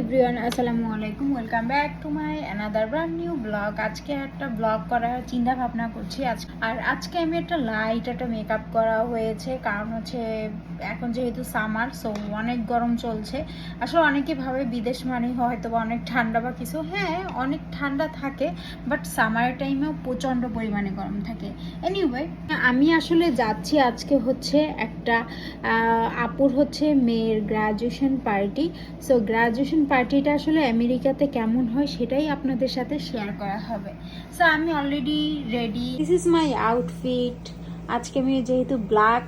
Everyone, আসসালামু আলাইকুম। Welcome back to my another brand new vlog. আজকে একটা ব্লগ করার চিন্তা ভাবনা করছি। আজ আর আজকে আমি একটা লাইট একটা মেকআপ করা হয়েছে। কারণ হচ্ছে, এখন যেহেতু সামার সো অনেক গরম চলছে। আসলে অনেকে ভাবে বিদেশ মানে হয়তো বা অনেক ঠান্ডা বা কিছু। হ্যাঁ অনেক ঠান্ডা থাকে বাট সামারের টাইমেও প্রচণ্ড পরিমাণে গরম থাকে। এনিওয়ে আমি আসলে যাচ্ছি আজকে হচ্ছে একটা আপুর হচ্ছে মেয়ের গ্রাজুয়েশন পার্টি সো গ্রাজুয়েশন পার্টিটা আসলে আমেরিকাতে কেমন হয় সেটাই আপনাদের সাথে শেয়ার করা হবে। সো আমি already ready this is my outfit আজকে আমি যেহেতু ব্ল্যাক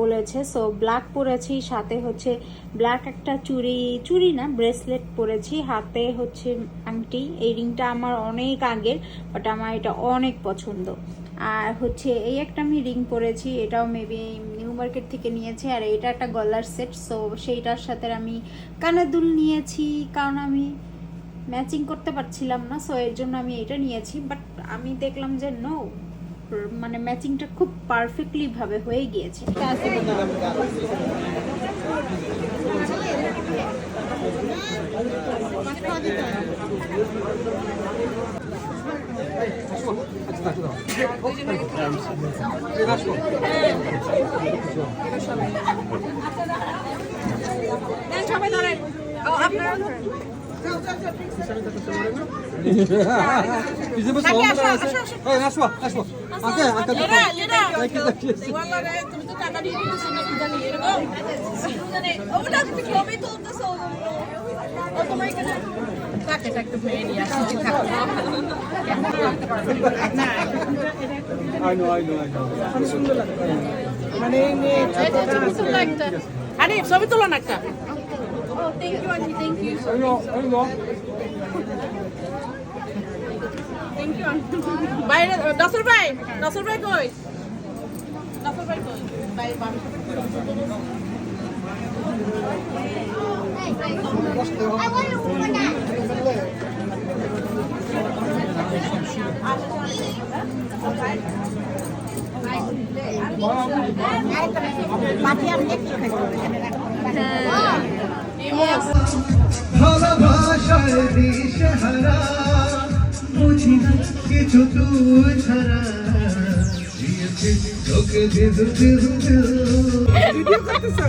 বলেছে সো ব্ল্যাক পরেছি, সাথে হচ্ছে ব্ল্যাক একটা চুড়ি চুড়ি না ব্রেসলেট পরেছি, হাতে হচ্ছে আংটি। এই রিংটা আমার অনেক আগের বাট আমার এটা অনেক পছন্দ। আর হচ্ছে এই একটা আমি রিং পরেছি, এটাও মেবি মার্কেট থেকে নিয়েছি আর এটা একটা গলার সেট সো সেইটার সাথে আমি কানের দুল নিয়েছি, কারণ আমি ম্যাচিং করতে পারছিলাম না সো এর জন্য আমি এটা নিয়েছি বাট আমি দেখলাম যে নো মানে ম্যাচিংটা খুব পারফেক্টলি ভাবে হয়ে গিয়েছে। Bizim bu salonda da öyle. Hayır asma asma. Anka anka. Lira lira. Belki de. Vallahi hayatımızda kadar iyi bir sınıf gidelim. O da bir kilometre oldu salonda. ছবি তোলো না একটা বাইরে নসর ভাই নসর ভাই কই নসর ভাই কই বাবা ভালোবাসার দিশেহারা বুঝি না কিছু তুই ছাড়া দিয়েছি। হ্যাঁ না গরম আছে।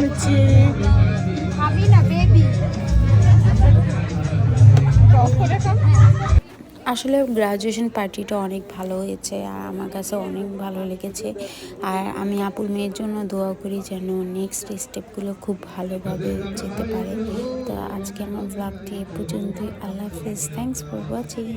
নিচ্ছি আসলে গ্রাজুয়েশন পার্টিটা অনেক ভালো হয়েছে আর আমার কাছে অনেক ভালো লেগেছে। আর আমি আপুর মেয়ের জন্য দোয়া করি যেন নেক্সট স্টেপগুলো খুব ভালোভাবে যেতে পারে। তো আজকে আমার ব্লগটি এ পর্যন্তই। আল্লাহ হাফিজ। Thanks for watching